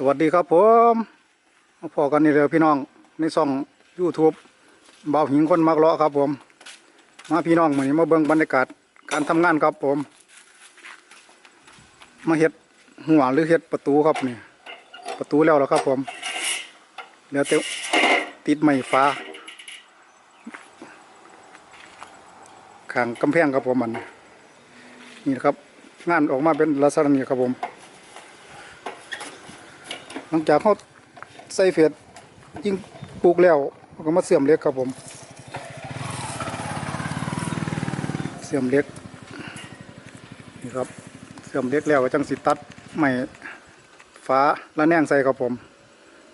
สวัสดีครับผมมาพอกันนี่เลยพี่น้องในช่อง YouTube เบาหิงคนมักเลาะครับผม มาพี่น้องมื้อนี้มาเบิ่งบรรยากาศการทำงานครับผม มาเฮ็ดหัวหรือเฮ็ดประตูครับนี่ประตูแล้วแล้วครับผมเหลือแต่ติดไม้ฟ้าข้างกำแพงครับผมมันนี่นะครับ งานออกมาเป็นลักษณะนี้ครับผม หลังจากเขาใส่เฟดยิงปลูกแล้วเขาก็มาเสื่อมเหล็กครับผม เสื่อมเหล็กนี่ครับเสื่อมเหล็กแล้วก็จังสิตัดไม้ฟ้าและแนงใส่ครับผม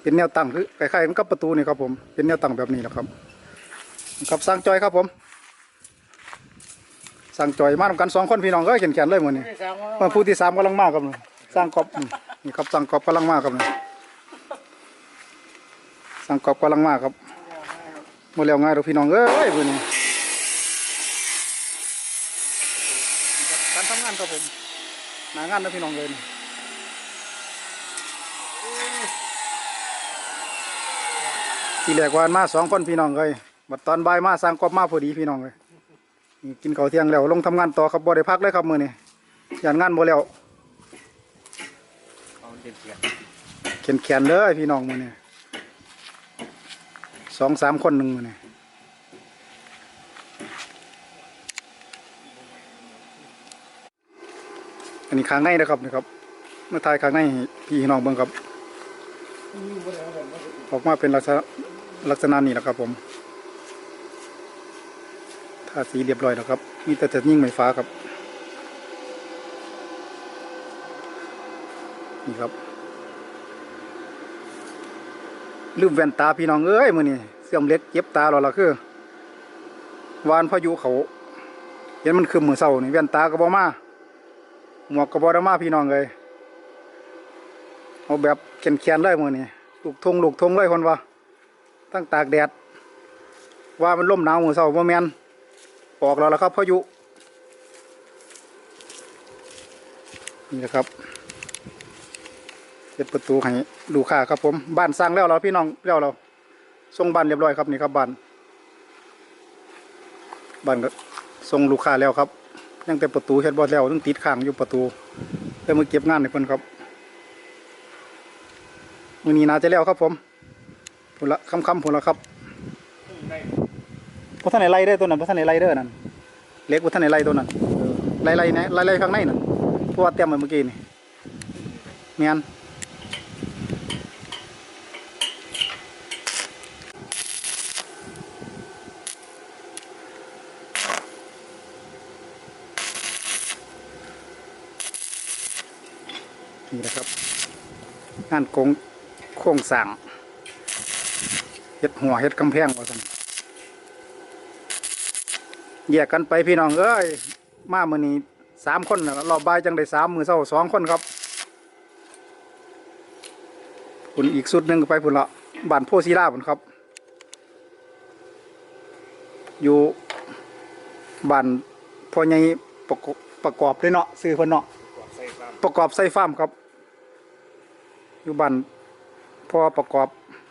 เป็นแนวตั้งคือคล้ายๆกับประตูนี่ครับผมเป็นแนวตั้งแบบนี้แหละครับครับสร้างจอยครับผมสร้างจอยมาทำกันสองคนพี่น้องก็เขียนแขนเลยหมดนี่มาผู้ที่สามกำลังมาครับนี่สร้างกอบนี่นี่ครับสร้างกอบกำลังมาครับนี่ สร้างกอบกำลังมาครับหมดแล้วง่ายเราพี่น้องเอ้ยเพื่อนนี่การทำงานครับผมหนางานนะพี่น้องเลยนี่ทีแรกวาอันมาสองคนพี่น้องเลยบัดตอนบ่ายมาสร้างกอบมาพอดีพี่น้องเลยนี่กินข้าวเที่ยงแล้วลงทำงานต่อครับบ่ได้พักเลยครับมื้อนี้ยานงานบ่แล้วเอาเด็ดเกียเขียนแขนเลยพี่น้องมื้อนี้ สองสามคนหนึ่งเนี้อันนี้ข้างในนะครับนี่ครับเมื่อถ่ายข้างในพี่น้องเบิ่งครับ ออกมาเป็นลักษณะลักษณะนี้แหละครับผมทาสีเรียบร้อยแล้วครับ มีแต่จะยิ่งไม้ฟ้าครับ นี่ครับ ลืมแว่นตาพี่น้องเอ้ยมือนี่เสื่อมเล็กเจ็บตาเราละคือวานพายุเขาเห็นมันคือมือเศร้านี่แว่นตาก็บอมาหมวกก็บอได้มาพี่น้องเลยเอาแบบแขนแขนเลยมือนี่ลูกทงลูกทงเลยคนว่าตั้งตากแดด ว่ามันล่มหนาวมือเศร้าบ่แมนออกแล้วละครับพายุนี่นะครับ เปิดประตูให้ลูกค้าครับผมบ้านสร้างแล้วเราพี่น้องแล้วเราส่งบ้านเรียบร้อยครับนี่ครับบ้านบ้านก็ส่งลูกค้าแล้วครับ ยังแต่ประตูเฮ็ดบ่แล้วต้องติดข้างอยู่ประตูเพื่อมาเก็บงานให้เพิ่นครับมือนี้นาจะแล้วครับผมพุ่นละคำๆพุ่นละครับบ่ทันได้ไล่เด้ตัวนั้นบ่ทันได้ไล่เด้อนั่นเล็กบ่ทันได้ไล่ตัวนั้นไล่ไล่ๆนะไล่ๆข้างในนั่นเพราะว่าเตรียมไว้เมื่อกี้นี่แม่น นี่นะครับงานโครงโครงสร้างเฮ็ดหัวเฮ็ดกำแพงว่าซั่นแยกกันไปพี่น้องเอ้ยมามื้อนี้สามคนน่ะรอบบ่ายจังได้สามมื้อเช้าสองคนครับพุ่นอีกสุดหนึงก็ไปพุ่นละบ้านโพศิลาพุ่นครับ อยู่บ้านพ่อใหญ่ประกอบประกอบเลยเนาะซื้อเพิ่นเนาะใส่ฟาร์มประกอบไส้ฟาร์มครับ อยู่บ้านพอประกอบ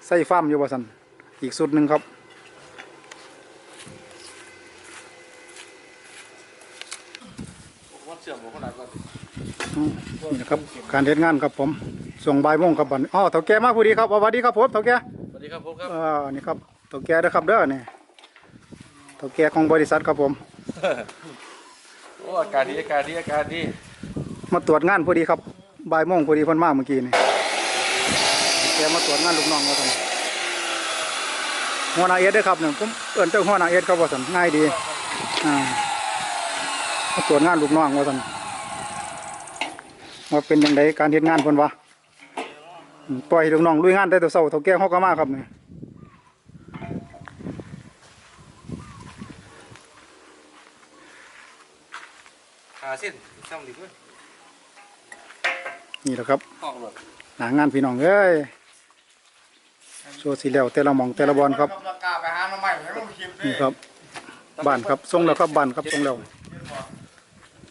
ไส้ฟาร์มอยู่บ่สันอีกสุดหนึ่งครับว่าเชื่อมของคนนั้นก็อืมนี่นะครับการเฮ็ดงานครับผมส่งบ่ายโมงครับบัดนี้อ๋อเฒ่าแก่มาพอดีครับอ๋อสวัสดีครับผมเฒ่าแก่สวัสดีครับผมครับเอ่านี่ครับเฒ่าแก่เด้อครับเด้อนี่เฒ่าแก่ของบริษัทครับผม โอ้อากาศดีอากาศดีอากาศดีมาตรวจงานพอดีครับบ่ายโมงพอดีเพิ่นมาเมื่อกี้นี่แกมาตรวจงานลูกน้องว่าซั่นหัวหน้าเอ็ดเด้อครับเนี่ยผมเอิ้นเจ้าหัวหน้าเอ็ดครับว่าซั่นง่ายดีอ่ามาตรวจงานลูกน้องว่าซั่นว่าเป็นยังไงการเฮ็ดงานเพิ่นวะอืมปล่อยให้ลูกน้องลุยงานได้แต่เช้าเท่าแก่เฮาก็มาครับนี่หาเส้นซ้ำดีด้วยนี่แหละครับห้องรถหนางานพี่น้องเอ้ย โซสิแล้วแต่ละหมองแต่ละบอลครับราคาไปหามาใหม่ไม่ต้องคิดนี่ครับบ้านครับส่งแล้วครับบ้านครับส่งแล้ว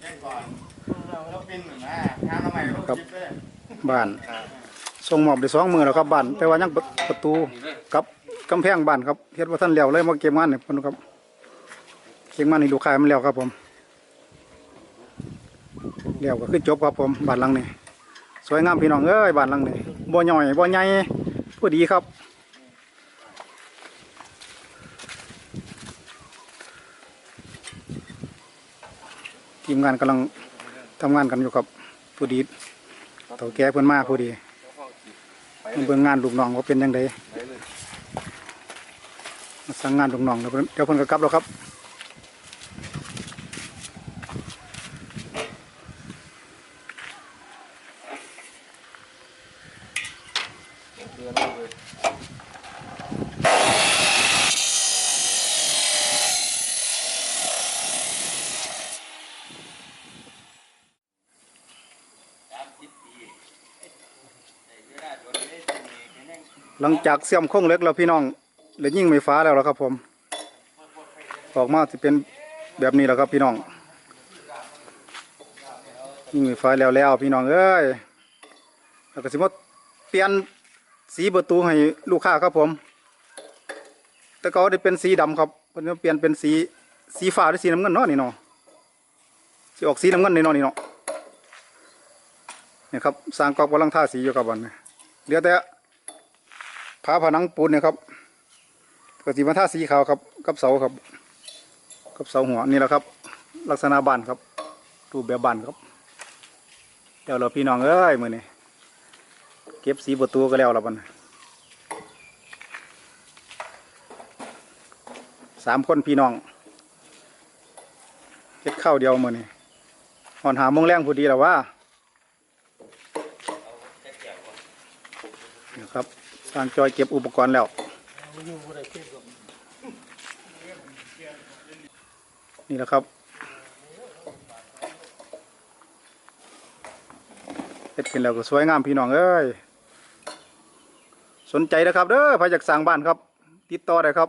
แจ้งก่อนเราปิ้นหนึ่งนะหามาใหม่ต้องคิดด้วยบ้านส่งส่งมอบได้สองมือแล้วครับบ้านแต่ว่ายังประประตูกับกำแพงบ้านครับเฮ็ดว่าท่านแล้วเลยมาเก็บงานนี่เพิ่นครับเก็บงานนี่ลูกค้ามันแล้วครับผมแล้วก็คือจบครับผมบ้านหลังนี้สวยงามพี่น้องเอ้ยบ้านหลังนี้บ่ย่อยบ่ใหญ่พอดีครับ ทีมงานกำลังทำงานกันอยู่ครับพอดีเต่าแก่เพิ่อนมาพอดีมันเบิ่งงานลูกน้องว่าเป็นยังไงมาสั่งงานลูกน้องเพิ่นเดี๋ยวเพิ่นก็กลับแล้วครับเดือนเลย หลังจากเสียมโค้งเล็กแล้วพี่น้องเลยยิ่งไฟฟ้าแล้วล่ะครับผม ออกมาสิเป็นแบบนี้แล้วครับพี่น้อง ยิ่งไฟฟ้าแล้วแล้วพี่น้องเอ้ยแล้วก็สิมาเปลี่ยนสีประตูให้ลูกค้าครับผม แต่ก็ได้เป็นสีดำครับเพิ่นจะเปลี่ยนเป็นสีสีฟ้าหรือสีน้ำเงินเนาะนี่เนาะสิออกสีน้ำเงินนี่เนาะนี่เนาะนี่ครับสร้างกรอบกำลังท่าสีอยู่ครับวันนี้เหลือแต่ ผาผนังปูนเนี่ยครับก็สีมาท่าสีขาวครับ กับเสาครับ กับเสาหัวนี่แหละครับ ลักษณะบ้านครับรูปแบบบ้านครับเดี๋ยวเราพี่น้องเอ้ยมือนี้เก็บสีประตูก็แล้วละบันสามคนพี่น้องเก็บข้าวเดียวมือนี้หอนหามงแรงพอดีแล้วว่านี่ครับ สร้างจอยเก็บอุปกรณ์แล้ว นี่แหละครับเฮ็ดขึ้นแล้วก็สวยงามพี่น้องเอ้ยสนใจนะครับเด้อใครอยากสั่งบ้านครับ ติดต่อได้ครับ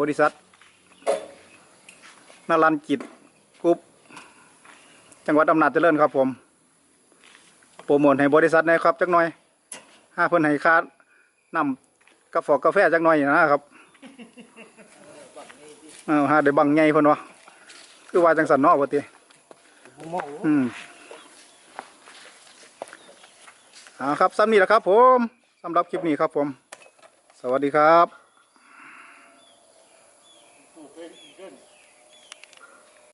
บริษัทนารันจิตกรุ๊ปจังหวัดอำนาจเจริญครับผม โปรโมทให้บริษัทนะครับจักหน่อย ห้าเพิ่นให้ค่านำกาแฟกาแฟจักหน่อยนะครับเอาหาได้บังใหญ่เพิ่นวะคือว่าจังสันเนาะว่าติอืมเอาครับซ้ำนี้แหละครับผมสำหรับคลิปนี้ครับผม สวัสดีครับ